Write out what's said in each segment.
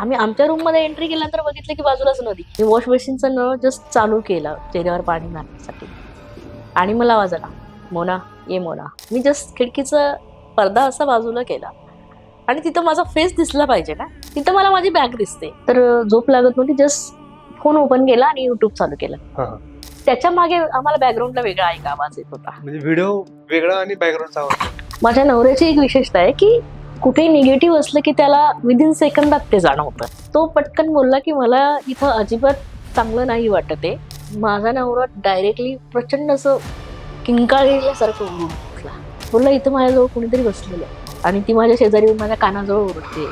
आम्ही आमच्या रूममध्ये एंट्री केल्यानंतर बघितलं की बाजूलाच नदी. मी वॉश बेसिनचा नळ जस्ट चालू केला चेहऱ्यावर पाणी मारण्यासाठी. आणि मला आवाज आला मोना ये मोना. मी जस्ट खिडकीचा पडदा असा बाजूला केला. आणि तिथं माझा फेस दिसला पाहिजे ना. तिथं मला माझी बॅग दिसते. तर झोप लागत नव्हती जस्ट फोन ओपन केला आणि युट्यूब चालू केलं. त्याच्यामागे आम्हाला बॅकग्राऊंडला वेगळा एक आवाज येत होता. म्हणजे व्हिडिओ वेगळा आणि बॅकग्राऊंडचा आवाज. माझ्या नवऱ्याची एक विशेषता आहे की कुठे निगेटिव्ह असलं की त्याला विदिन सेकंदात ते जाणवतं. तो पटकन बोलला की मला इथं अजिबात चांगलं नाही वाटत आहे. माझा नवरा डायरेक्टली प्रचंड असं किंकाळल्यासारखं उडून उठला बोलला इथं माझ्याजवळ कुणीतरी बसलेलं आहे आणि ती माझ्या शेजारी माझ्या कानाजवळ ओरडते.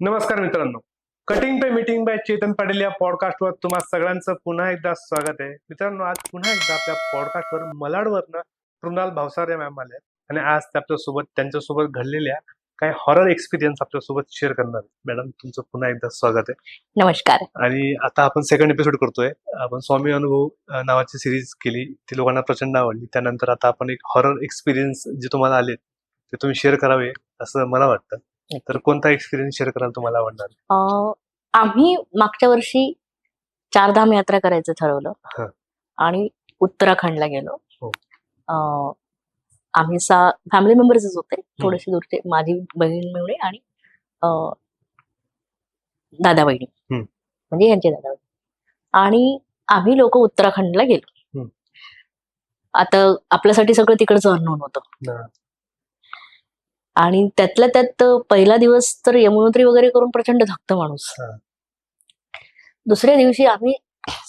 नमस्कार मित्रांनो. कटिंग पे मीटिंग बाय चेतन पाटील या पॉडकास्टवर तुम्हा सगळ्यांचं पुन्हा एकदा स्वागत आहे. मित्रांनो आज पुन्हा एकदा आपल्या पॉडकास्टवर मलाडवरनं कृणाल भावसारे मॅम आले आणि आज ते आपल्यासोबत त्यांच्यासोबत घडलेल्या काही हॉरर एक्सपिरियन्स आपल्यासोबत शेअर करणार. मॅडम तुमचं पुन्हा एकदा स्वागत आहे. नमस्कार. आणि आता आपण सेकंड एपिसोड करतोय. आपण स्वामी अनुभव अ, नावाची सिरीज केली. ती लोकांना प्रचंड आवडली. त्यानंतर आता आपण एक हॉरर एक्सपिरियन्स जे तुम्हाला आले ते तुम्ही शेअर करावे असं मला वाटतं. तर कोणता एक्सपिरियन्स शेअर करायला तुम्हाला आवडणार आम्ही मागच्या वर्षी चारधाम यात्रा करायचं ठरवलं. आणि उत्तराखंडला गेलो हो. आम्ही सा फॅमिली मेंबर्सच होते थोडेसे दूरचे माझी बहीण मिळणे आणि अं, दादा बहिणी. म्हणजे यांचे दादा बहिणी आणि आम्ही लोक उत्तराखंडला गेलो. आता आपल्यासाठी सगळं तिकडचं अननोन होतं. आणि त्यातल्या त्यात पहिला दिवस तर यमुनोत्री वगैरे करून प्रचंड थकतं माणूस. हा. दुसऱ्या दिवशी आम्ही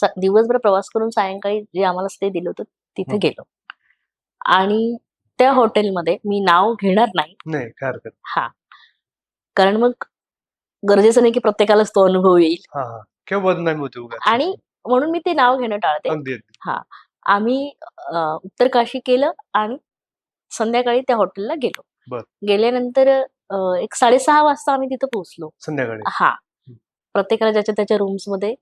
दिवसभर प्रवास करून सायंकाळी जे आम्हाला स्टे दिलं होतं तिथे हं. गेलो. आणि त्या हॉटेलमध्ये मी नाव घेणार नाही. हा. कारण मग गरजेचं नाही की प्रत्येकालाच तो अनुभव येईल. हा हा. आणि म्हणून मी ते नाव घेणं टाळते. अगदी आम्ही उत्तर काशी केलं आणि संध्याकाळी त्या हॉटेलला गेलो. बर. गेल्यानंतर अं, एक साडेसहा वाजता आम्ही तिथं पोहोचलो. संध्याकाळी. हा. प्रत्येकाला ज्याच्या त्याच्या रूम्समध्ये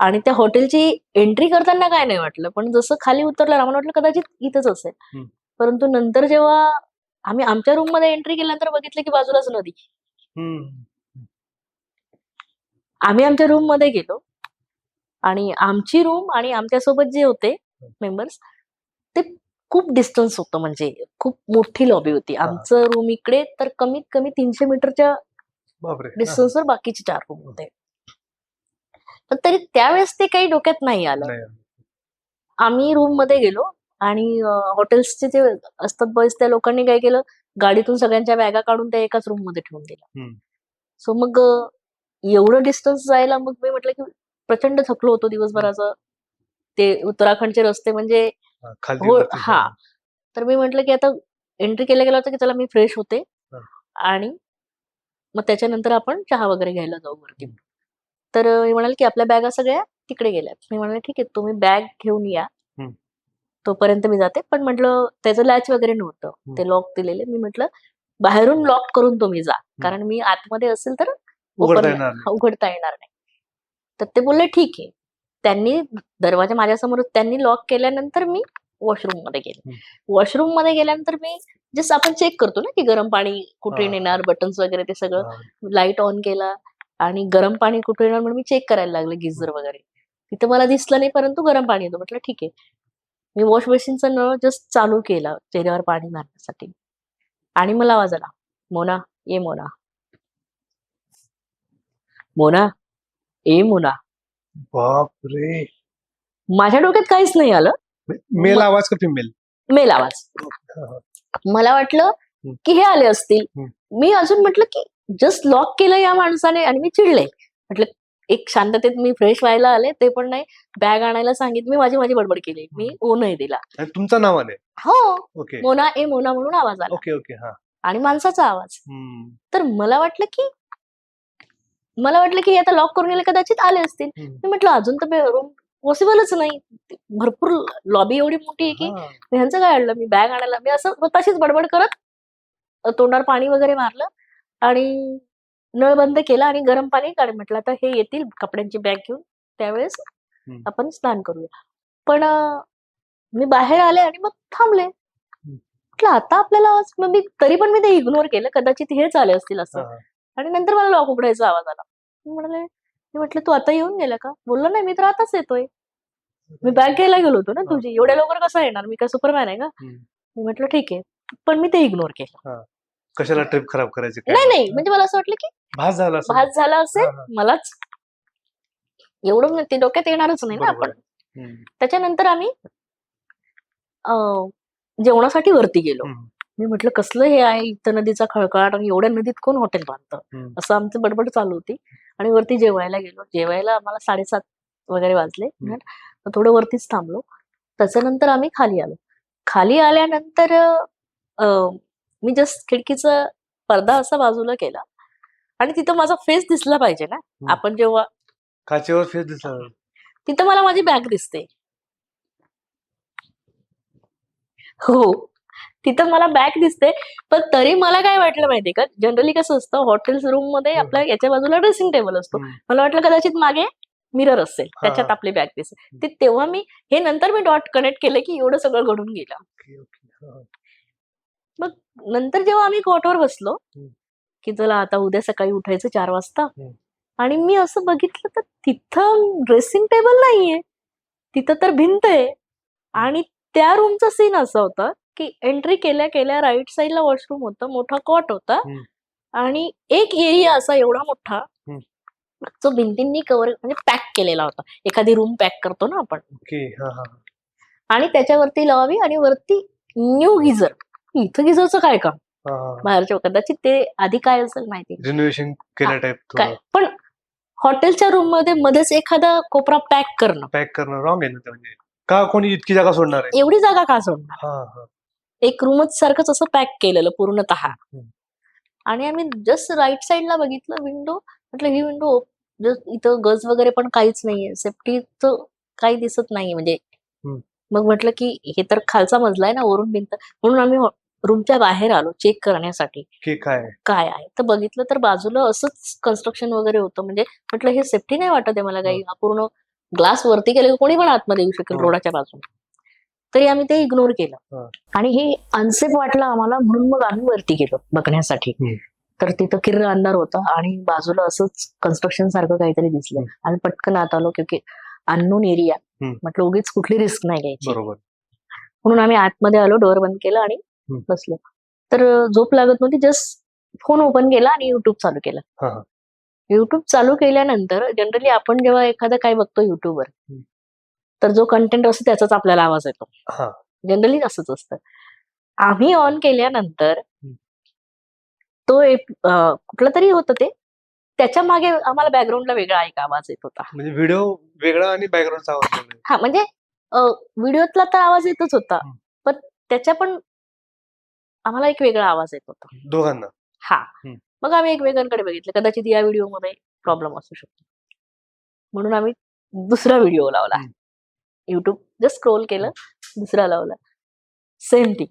आणि त्या हॉटेलची एंट्री करताना काय नाही वाटलं पण जसं खाली उतरलं आम्हाला वाटलं कदाचित इथंच असेल. हम्म. परंतु नंतर जेव्हा आम्ही आमच्या रूममध्ये एंट्री केल्यानंतर बघितलं की बाजूलाच नदी. हम्म. आम्ही आमच्या रूममध्ये गेलो. आणि आमची रूम आणि आमच्यासोबत जे होते मेंबर्स ते खूप डिस्टन्स होतं म्हणजे खूप मोठी लॉबी होती. आमचं रूम इकडे तर कमीत कमी तीनशे मीटरच्या. डिस्टन्सवर बाकीचे चार रूम होते. पण तरी त्यावेळेस ते काही डोक्यात नाही आलं. आम्ही रूममध्ये गेलो आणि हॉटेल्सचे जे असतात बॉईज त्या लोकांनी काय केलं? गाडीतून सगळ्यांच्या बॅगा काढून त्या एकाच रूममध्ये ठेवून दिल्या. सो मग एवढं डिस्टन्स जायला मग मी म्हटलं की प्रचंड थकलो होतो दिवसभराचं. ते उत्तराखंडचे रस्ते म्हणजे हा. तर मी म्हटलं की आता एंट्री केल्या गेलं होतं की चला मी फ्रेश होते. आणि मग त्याच्यानंतर आपण चहा वगैरे घ्यायला जाऊ वरती. तर मी म्हणाल की आपल्या बॅगा सगळ्या तिकडे गेल्यात मी म्हणाले ठीक आहे तुम्ही बॅग घेऊन या. तोपर्यंत मी जाते. पण म्हटलं त्याचं लॅच वगैरे नव्हतं. ते लॉक दिलेले. मी म्हटलं बाहेरून लॉक करून तुम्ही जा. कारण मी आतमध्ये असेल तर. उघडता येणार नाही. तर ते बोलले ठीक आहे. त्यांनी दरवाजा माझ्यासमोर त्यांनी लॉक केल्यानंतर मी वॉशरूममध्ये गेले. वॉशरूममध्ये गेल्यानंतर मी जस्ट आपण चेक करतो ना की गरम पाणी कुठे. येणार बटन्स वगैरे ते सगळं. लाइट ऑन केला आणि गरम पाणी कुठे येणार म्हणून मी चेक करायला लागले गिझर वगैरे. तिथं मला दिसलं नाही परंतु गरम पाणी येतं म्हटलं ठीक आहे. मी वॉश बेसिनचा नळ जस्ट चालू केला चेहऱ्यावर पाणी मारण्यासाठी. आणि मला आवाज आला मोना ये मोना. मोना ए मोना. बापरे! माझ्या डोक्यात काहीच नाही आलं. मेल आवाज का फिमेल मेल आवाज. मला वाटलं की हे आले असतील. मी अजून म्हटलं की जस्ट लॉक केलं या माणसाने आणि मी चिडले. म्हटलं एक शांततेत मी फ्रेश व्हायला आले ते पण नाही. बॅग आणायला सांगितली मी माझी माझी बडबड केली. मी ओ नाही दिला. तुमचं नाव आलंय? हो. ओके. मोना ए मोना म्हणून आवाज आला. ओके ओके आणि माणसाचा आवाज. तर मला वाटलं की मला वाटलं की आता लॉक करून गेले कदाचित आले असतील. मी म्हटलं अजून तर रूम पॉसिबलच नाही. भरपूर लॉबी एवढी मोठी आहे की ह्यांचं काय आणलं? मी बॅग आणायला मी असं स्वतःशीच बडबड करत तोंडावर पाणी वगैरे मारलं आणि नळ बंद केला आणि गरम पाणी काढ म्हटलं आता हे येतील कपड्यांची बॅग घेऊन त्यावेळेस. आपण स्नान करूया. पण मी बाहेर आले आणि मग थांबले. म्हटलं आता आपल्याला मग मी तरी पण मी ते इग्नोर केलं. कदाचित हेच आले असतील असं. आणि नंतर मला लॉक उघडायचा आवाज आला. म्हणाले मी म्हटलं तू आता येऊन गेला का? बोललो नाही मी तर आताच येतोय. मी बॅग घ्यायला गेलो होतो ना. तुझी. एवढ्या लवकर कसं येणार? मी काय सुपरमॅन आहे का. मी म्हटलं ठीक आहे. पण मी ते इग्नोर केलं. कशाला ट्रिप खराब करायची नाही नाही. म्हणजे मला असं वाटलं की भास झाला. भात झाला असेल. मलाच एवढं म्हणजे ते डोक्यात येणारच नाही ना आपण. त्याच्यानंतर आम्ही जेवणासाठी वरती गेलो. मी म्हटलं कसलं हे आहे? इथं नदीचा खळखळाट आणि एवढ्या नदीत कोण हॉटेल बांधतं. असं आमचं बडबड चालू होती. आणि वरती जेवायला गेलो. जेवायला आम्हाला साडेसात वगैरे वाजले. थोडं वरतीच थांबलो. त्याच्यानंतर आम्ही खाली आलो. खाली आल्यानंतर मी जस्ट खिडकीचा पडदा असा बाजूला केला. आणि तिथं माझा फेस दिसला पाहिजे ना. आपण जेव्हा काचेवर फेस दिसला तिथं मला माझी बॅग दिसते. हो. तिथं मला बॅग दिसते पण तरी मला काय वाटलं माहितीये का जनरली कसं असतं हॉटेल्स रूममध्ये हम्म. आपल्या याच्या बाजूला ड्रेसिंग टेबल असतो हम्म. मला वाटलं कदाचित मागे मिरर असेल हा, त्याच्यात हा. आपली बॅग दिसेल ते तेव्हा मी हे नंतर मी डॉट कनेक्ट केलं की एवढं सगळं घडून गेलं. हा, हा. नंतर जेव्हा आम्ही कोटवर बसलो. की चला आता उद्या सकाळी उठायचं चार वाजता. आणि मी असं बघितलं तर तिथं ड्रेसिंग टेबल नाहीये तिथं तर भिंत आहे आणि त्या रूमचा सीन असा होता की एंट्री केल्या केल्या राईट साईडला वॉशरूम होतं मोठा कॉट होता. आणि एक एरिया असा एवढा मोठा. जो भिंतींनी कव्हर म्हणजे पॅक केलेला होता. एखादी रूम पॅक करतो ना आपण. ओके. हा हा हा. आणि त्याच्यावरती लावावी आणि वरती न्यू गिझर. इथं गिझरचं काय काम. बाहेरच्या कदाचित ते आधी काय असेल माहिती. रिनोव्हेशन काय पण हॉटेलच्या रूममध्ये मध्येच एखादा कोपरा पॅक करणं. पॅक करणं. रॉंग आहे ना म्हणजे. का कोणी इतकी जागा सोडणार एवढी जागा का सोडणार? एक रूमच सारखंच असं पॅक केलेलं पूर्णतः. आणि आम्ही जस्ट राईट साईडला बघितलं विंडो म्हटलं ही विंडो जस्ट इथं गज वगैरे पण काहीच नाहीये सेफ्टीचं काही दिसत नाहीये. म्हणजे. मग म्हटलं की हे तर खालचा मजला आहे ना वरून भिंत. म्हणून आम्ही रूमच्या बाहेर आलो चेक करण्यासाठी. की काय? काय आहे? तर बघितलं तर बाजूला असंच कन्स्ट्रक्शन वगैरे होतं. म्हणजे म्हटलं हे सेफ्टी नाही वाटत आहे मला काही. हा पूर्ण ग्लास वरती केले कोणी पण आतमध्ये येऊ शकेल हो. रोडाच्या बाजूने तरी आम्ही ते इग्नोर केलं. आणि हे अनसेफ वाटलं आम्हाला म्हणून मग आम्ही वरती गेलो बघण्यासाठी. तर तिथं किर्र अंधार होता आणि बाजूला असंच कन्स्ट्रक्शन सारखं काहीतरी दिसलं आणि पटकन आत आलो क्योंकि अननोन एरिया. म्हटलं उगीच कुठली रिस्क नाही घ्यायची म्हणून आम्ही आतमध्ये आलो डोअर बंद केलं आणि. बसलो तर झोप लागत नव्हती जस्ट फोन ओपन केला आणि युट्यूब चालू केलं युट्यूब चालू केल्यानंतर जनरली आपण जेव्हा एखादं काय बघतो युट्यूबवर. तर जो कंटेंट असतो त्याचाच आपल्याला आवाज येतो. जनरली असंच असतं. आम्ही ऑन केल्यानंतर. तो कुठलं तरी होतं ते त्याच्यामागे आम्हाला बॅकग्राऊंडला वेगळा एक आवाज येत होता. म्हणजे व्हिडिओ वेगळा आणि बॅकग्राऊंडचा आवाज. हा म्हणजे व्हिडिओतला तर आवाज येतच होता. पण त्याच्या पण आम्हाला एक वेगळा आवाज येत होता. दोघांना. हा. मग आम्ही एकमेकांकडे बघितलं. कदाचित या व्हिडिओमध्ये प्रॉब्लेम असू शकतो. म्हणून आम्ही दुसरा व्हिडिओ लावला. युट्यूब जस्ट स्क्रोल केलं दुसरा लावला. Same thing.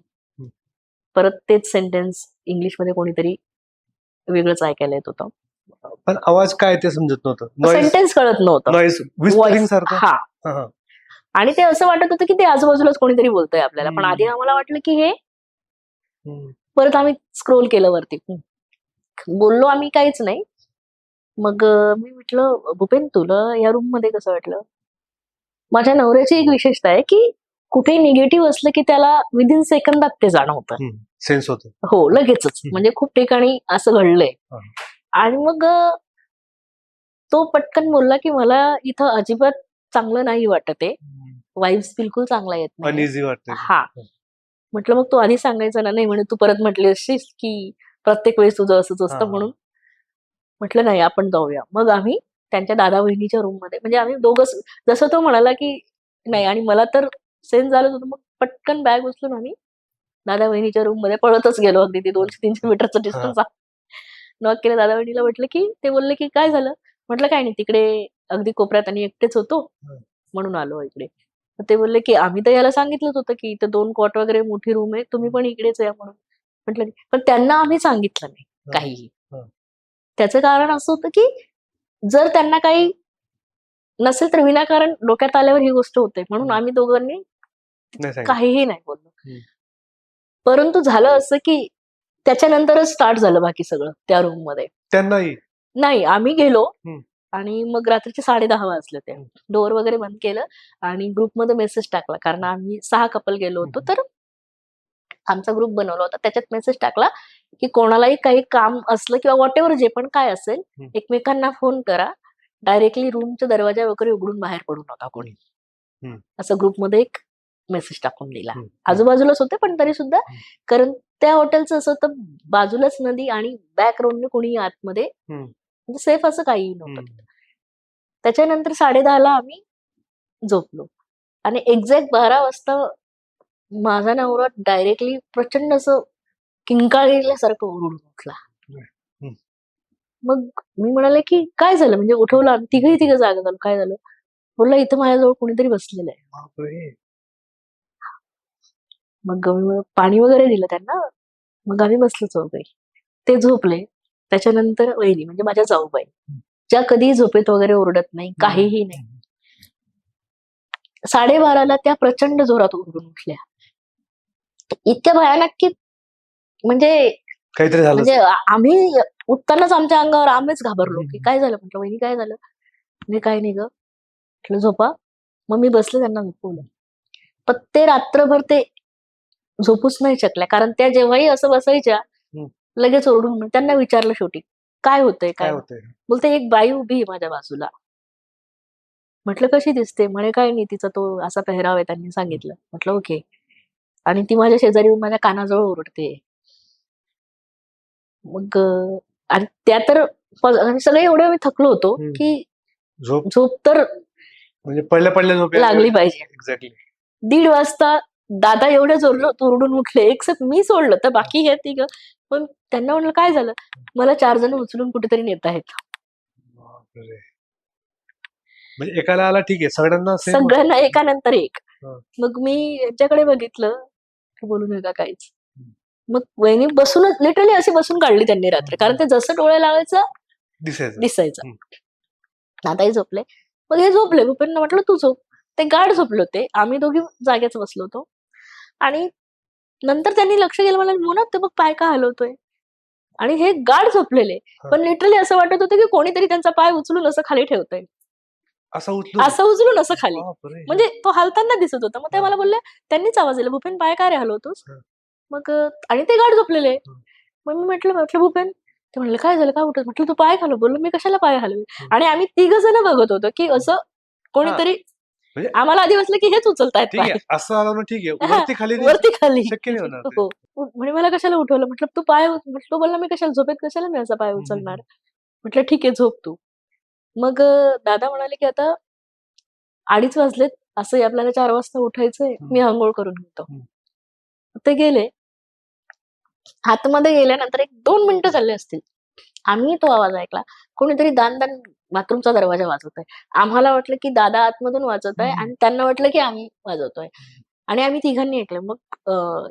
परत तेच सेंटेन्स इंग्लिशमध्ये कोणीतरी वेगळंच ऐकायला येत होतं. पण आवाज काय ते समजत नव्हतं. सेंटेन्स कळत नव्हतं. हा. आणि ते असं वाटत होतं की ते आजूबाजूलाच कोणीतरी बोलतंय आपल्याला. पण. आधी आम्हाला वाटलं की हे. परत आम्ही स्क्रोल केलं वरती. बोललो आम्ही काहीच नाही. मग मी म्हटलं भूपेन तुला या रूममध्ये कसं वाटलं? माझ्या नवऱ्याची एक विशेषता आहे की कुठे निगेटिव्ह असलं की त्याला विदिन सेकंदात ते जाणवतं. सेन्स होत. हो लगेचच. म्हणजे खूप ठिकाणी असं घडलंय. आणि मग तो पटकन बोलला की मला इथं अजिबात चांगलं नाही वाटत आहे. वाईब्स बिलकुल चांगला येत नाही. हा. म्हटलं मग तू आधी सांगायचं ना नाही म्हणे तू परत म्हटली असशीस की प्रत्येक वेळेस तुझं असंच असतं. म्हणून? म्हटलं नाही आपण जाऊया. मग आम्ही त्यांच्या दादा बहिणीच्या रूममध्ये. म्हणजे आम्ही दोघं जसं तो म्हणाला की नाही आणि मला तर सेन्स झालं होतं. मग पटकन बॅग उचलून आम्ही दादा बहिणीच्या रूममध्ये पळतच गेलो. अगदी ते दोनशे तीनशे मीटरचं डिस्टन्स नॉक केलं. दादा बहिणीला म्हटलं की ते बोलले की काय झालं? म्हटलं काय नाही तिकडे अगदी कोपऱ्यात आणि एकटेच होतो. म्हणून आलो इकडे. ते बोलले की आम्ही तर याला सांगितलंच होतं की इथं दोन कॉट वगैरे मोठी रूम आहे. तुम्ही पण इकडेच या म्हणून. म्हटलं की- पण त्यांना आम्ही सांगितलं नाही. काहीही. त्याचं कारण असं होतं की जर त्यांना काही नसेल तर विनाकारण डोक्यात आल्यावर ही गोष्ट होते. म्हणून. आम्ही दोघांनी काहीही नाही बोललो. परंतु झालं असं की त्याच्यानंतरच स्टार्ट झालं बाकी सगळं त्या रूममध्ये. त्यांनाही? नाही आम्ही गेलो. आणि मग रात्रीचे साडे दहा वाजले ते. डोअर वगैरे बंद केलं आणि ग्रुपमध्ये मेसेज टाकला. कारण आम्ही सहा कपल गेलो होतो तर आमचा ग्रुप बनवला होता. त्याच्यात मेसेज टाकला की कोणालाही काही काम असलं किंवा वॉट एव्हर जे पण काय असेल. एकमेकांना फोन करा डायरेक्टली रूमचा दरवाजा वगैरे उघडून बाहेर पडू नका कोणी. असं ग्रुपमध्ये एक मेसेज टाकून दिला. आजूबाजूलाच होते पण तरी सुद्धा कारण त्या हॉटेलचं असं होतं बाजूलाच नदी आणि बॅक रोडने कोणी आतमध्ये. म्हणजे सेफ असं काही नव्हतं. त्याच्यानंतर साडे ला आम्ही झोपलो आणि एक्झॅक्ट बारा वाजता माझा नवरा डायरेक्टली प्रचंड असं किंकाळल्यासारखं ओरडून उठला. मग मी म्हणाले की काय झालं? म्हणजे उठवलं. तिघही तिघं जागा झालो. काय झालं? बोलला इथं माझ्याजवळ कोणीतरी बसलेलं आहे. मग पाणी वगैरे दिलं त्यांना. मग आम्ही बसलो चौघही. ते झोपले. त्याच्यानंतर वहिनी म्हणजे माझ्या जाऊबाई ज्या कधीही झोपेत वगैरे ओरडत नाही काहीही नाही. साडेबाराला त्या प्रचंड जोरात ओरडून उठल्या. इतक्या भयानक की म्हणजे काहीतरी झालं म्हणजे आम्ही उठतानाच आमच्या अंगावर आम्हीच घाबरलो की काय झालं? म्हटलं वहिनी काय झालं? म्हणजे काय नाही ग. म्हटलं झोपा. मग मी बसले त्यांना झोपवलं. पण ते रात्रभर ते झोपूच नाही शकल्या कारण त्या जेव्हाही असं बसायच्या. लगेच ओरडून त्यांना विचारलं शेवटी काय होतंय काय होतंय? बोलते एक बाई उभी आहे माझ्या बाजूला. म्हटलं कशी दिसते? म्हणे काय नाही तिचा तो असा पेहराव आहे त्यांनी सांगितलं. म्हटलं ओके. आणि ती माझ्या शेजारी माझ्या कानाजवळ ओरडते. मग आणि त्या तर सगळे एवढे आम्ही थकलो होतो. की झोप झोप तर म्हणजे पडल्या पडल्या झोप लागली पाहिजे. एक्झॅक्टली दीड वाजता दादा एवढे जोरलो ओरडून उठले. एक्सेप्ट मी सोडलं तर बाकी हे तिघ पण त्यांना म्हणलं काय झालं? मला चार जण उचलून कुठेतरी नेत आहेत. म्हणजे एकाला आला ठीक आहे सगळ्यांना सगळ्यांना एकानंतर एक. मग मी यांच्याकडे बघितलं. की बोलू नका काहीच. मग वहिनी बसूनच लिटरली अशी बसून काढली त्यांनी रात्री. कारण ते जसं डोळे लावायचं दिसायचं. दादाही झोपले. मग हे झोपले. भूपेन म्हटलं तू झोप. ते गाढ झोपले होते. आम्ही दोघी जागेच बसलो होतो. आणि नंतर त्यांनी लक्ष केलं मला मोना ते बघ पाय का हलवतोय. आणि हे गाढ झोपलेले. पण लिटरली असं वाटत होतं की कोणीतरी त्यांचा पाय उचलून असं खाली ठेवतंय. असं उचलून? असं खाली. म्हणजे तो हलताना दिसत होता. मग ते हा. मला बोलले त्यांनीच आवाज दिला. भूपेन पाय काय रे हलवतोस? हा. मग आणि ते गाड झोपलेले. मग मी म्हटलं म्हटलं भूपेन ते म्हणलं काय झालं? काय उठत? म्हटलं तू पाय खालो बोललो मी कशाला पाय हलवे हम्म. आणि आम्ही तिघ जण बघत होतो की असं कोणीतरी म्हणजे- आम्हाला आधी वाटलं की हेच उचलतायत असं आलं ठीक आहे. वरती खाली. वरती खाली. शक्य नाही होणार ते. हो. उठ- म्हणे मला कशाला उठवलं? म्हटलं तू पाय म्हटलं बोलला मी कशाला झोपेत कशाला मी असा पाय उचलणार? म्हटलं ठीक आहे झोप तू. मग दादा म्हणाले की आता अडीच वाजलेत असं आपल्याला चार वाजता उठायचंय. मी आंघोळ करून घेतो. ते गेले. आतमध्ये गेल्यानंतर एक दोन मिनिटं चालले असतील. आम्ही तो आवाज ऐकला. कोणीतरी दान दान बाथरूमचा दरवाजा वाजवत आहे आम्हाला वाटलं की दादा आतमधून वाजवत आहे. आणि त्यांना वाटलं की आम्ही वाजवतोय. आणि आम्ही तिघांनी ऐकलं. मग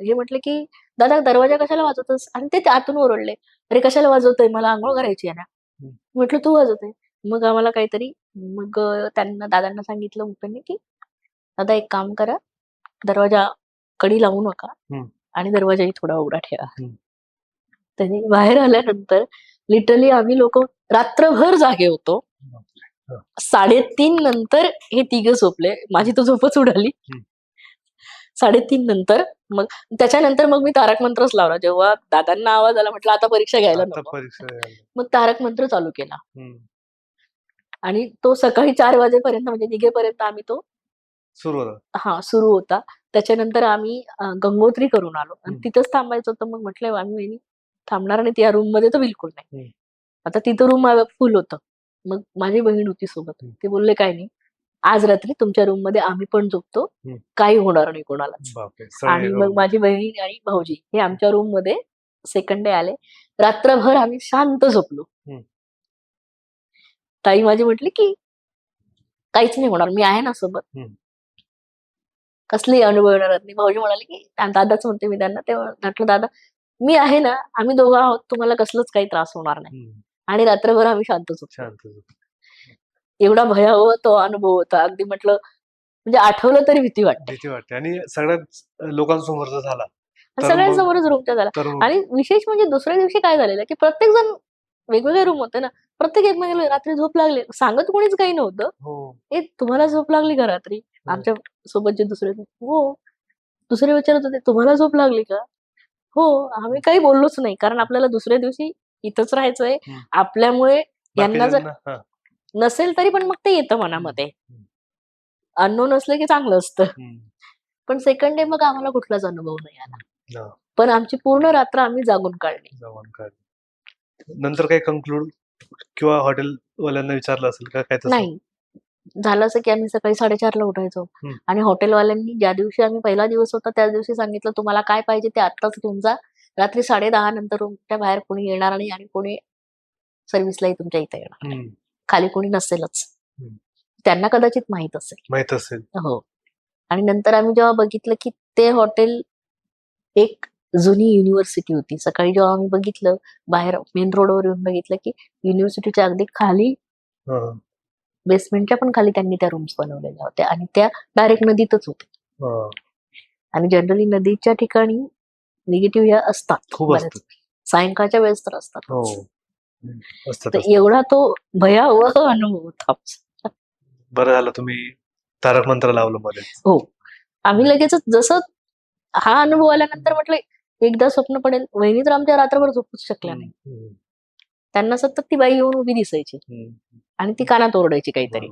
हे म्हटलं की दादा दरवाजा कशाला वाजवतोस? आणि ते आतून ओरडले. अरे कशाला वाजवतोय? मला आंघोळ करायची आहे ना. म्हटलं तू वाजवतोय. मग आम्हाला काहीतरी मग त्यांना दादांना सांगितलं भूपेनने की दादा एक काम करा. दरवाजा कडी लावू नका. आणि दरवाजाही थोडा उघडा ठेवा. त्यांनी बाहेर आल्यानंतर लिटरली आम्ही लोक रात्रभर जागे होतो. साडेतीन नंतर हे तिघ झोपले माझी तर झोपच उडाली. साडेतीन नंतर मग त्याच्यानंतर मग मी तारक मंत्रच लावला जेव्हा दादांना आवाज आला म्हटलं आता परीक्षा घ्यायला नको. मग तारक मंत्र चालू केला. आणि तो सकाळी चार वाजेपर्यंत म्हणजे निघेपर्यंत आम्ही तो सुरू होतं हा सुरू होता त्याच्यानंतर आम्ही गंगोत्री करून आलो. आणि. तिथंच थांबायचं होतं. मग म्हटलं आम्ही वहिनी थांबणार नाही या रूममध्ये तर बिलकुल नाही. आता तिथं रूम फुल होतं. मग माझी बहीण होती सोबत. ते बोलले काय नाही. आज रात्री तुमच्या रूममध्ये आम्ही पण झोपतो. काही होणार नाही बापरे! आणि मग. माझी बहीण आणि भाऊजी हे आमच्या रूममध्ये सेकंड डे आले. रात्रभर आम्ही शांत झोपलो. ताई माझी म्हटली की काहीच नाही होणार. मी आहे ना सोबत. हम्म. कसली अनुभव येणार नाही भाऊजी म्हणाले की दादाच म्हणते मी त्यांना ते म्हटलं दादा मी आहे ना आम्ही दोघं आहोत तुम्हाला कसलंच काही त्रास होणार नाही. आणि रात्रभर आम्ही शांत झोपलो शांत झोप. एवढा भयावह तो अनुभव होता. अगदी म्हटलं म्हणजे आठवलं तरी भीती वाटते. भीती वाटते. आणि सगळ्याच लोकांसमोर झाला. सगळ्यांसमोरच रूमच्या झाला. आणि विशेष म्हणजे दुसऱ्या दिवशी काय झालेलं की प्रत्येक जण वेगवेगळे रूम होते ना. प्रत्येक एकमेकाला रात्री झोप लागली. सांगत कोणीच काही नव्हतं. हो. ए तुम्हाला झोप लागली का रात्री? आमच्या सोबतचे दुसरे हो. दुसरे विचारत होते तुम्हाला झोप लागली का? हो आम्ही काही बोललोच नाही कारण आपल्याला दुसऱ्या दिवशी इथंच राहायचंय. आपल्यामुळे यांना जर नसेल तरी पण मग ते येतं मनामध्ये. अननोन असलं की चांगलं असतं. पण सेकंड डे मग आम्हाला कुठलाच अनुभव नाही आला. पण आमची पूर्ण रात्र आम्ही जागून काढली. नंतर काही कंक्लूड किंवा हॉटेल वाल्यांना विचारलं असेल का? काय नाही. झालं असं की आम्ही सकाळी साडेचारला उठायचो हम्म. आणि हॉटेलवाल्यांनी ज्या दिवशी आम्ही पहिला दिवस होता त्या दिवशी सांगितलं तुम्हाला काय पाहिजे ते आत्ताच घेऊन जा रात्री साडे दहा नंतर रूमच्या बाहेर कोणी येणार नाही आणि कोणी सर्व्हिसलाही तुमच्या इथे येणार हम्म. खाली कोणी नसेलच हम्म. त्यांना कदाचित माहीत असेल माहीत असेल हो आणि नंतर आम्ही जेव्हा बघितलं की ते हॉटेल एक जुनी युनिव्हर्सिटी होती सकाळी जेव्हा आम्ही बघितलं बाहेर मेन रोडवर येऊन बघितलं की युनिव्हर्सिटीच्या अगदी खाली हा. बेसमेंटच्या पण खाली त्यांनी त्या रूम्स बनवलेल्या होत्या आणि त्या डायरेक्ट नदीतच होत्या. हा. आणि जनरली नदीच्या ठिकाणी निगेटिव्ह ह्या असतात सायंकाळच्या वेळेस तर असतात. हो. तर असतात. एवढा तो भयावह अनुभव होता. बरं झालं तुम्ही तारक मंत्र लावलं मध्ये आम्ही लगेचच जसं हा अनुभव आल्यानंतर म्हटलं एकदा स्वप्न पडेल. वहिनी तर आमच्या रात्रभर झोपूच शकल्या नाही. त्यांना सतत ती बाई येऊन उभी दिसायची. आणि ती कानात ओरडायची काहीतरी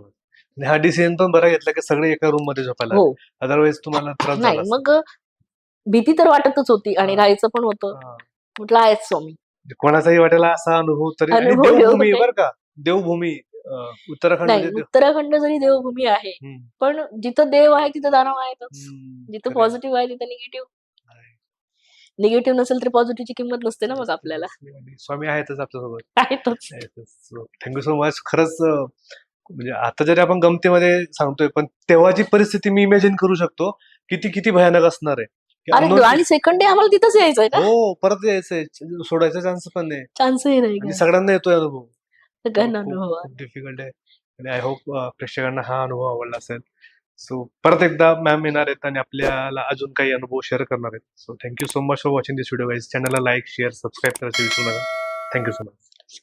हा डिसिजन पण बरा घेतला की सगळे एका रूममध्ये झोपायला हो अदरवाईज तुम्हाला त्रास झाला नाही असता. मग भीती तर वाटतच होती आणि हा. राहायचं पण होतं हा. म्हटलं आहेच स्वामी कोणाचाही वाटेला असा अनुभव तरी आणि अनुभव देवभूमी बर का देवभूमी अं, उत्तराखंड नाही देव- उत्तराखंड जरी देवभूमी आहे हम्म. पण जिथं देव आहे तिथं दानव आहेतच हम्म. जिथं खरंय. पॉझिटिव्ह आहे तिथं निगेटिव्ह. निगेटिव्ह नसेल तर पॉझिटिव्हची किंमत नसते ना मग आपल्याला. आणि स्वामी आहेतच आपल्यासोबत. आहेतच. Thank you so much. खरंच म्हणजे आता जरी आपण गमतीमध्ये सांगतोय पण तेव्हाची परिस्थिती मी इमॅजिन करू शकतो किती किती भयानक असणार आहे. अरे आणि सेकंड डे आम्हाला तिथंच यायचंय हो परत यायचंय. सोडायचा चान्स पण नाही. चान्सही नाही सगळ्यांना येतोय अनुभव. खूप- अनुभव. डिफिकल्ट आहे. आणि आय होप प्रेक्षकांना हा अनुभव आवडला असेल. सो परत एकदा मॅम येणार आहेत आणि आपल्याला अजून काही अनुभव शेअर करणार आहेत. So thank you so much for watching this video guys चॅनलला लाईक शेअर सबस्क्राईब करायचं विसरू नका. Thank you so much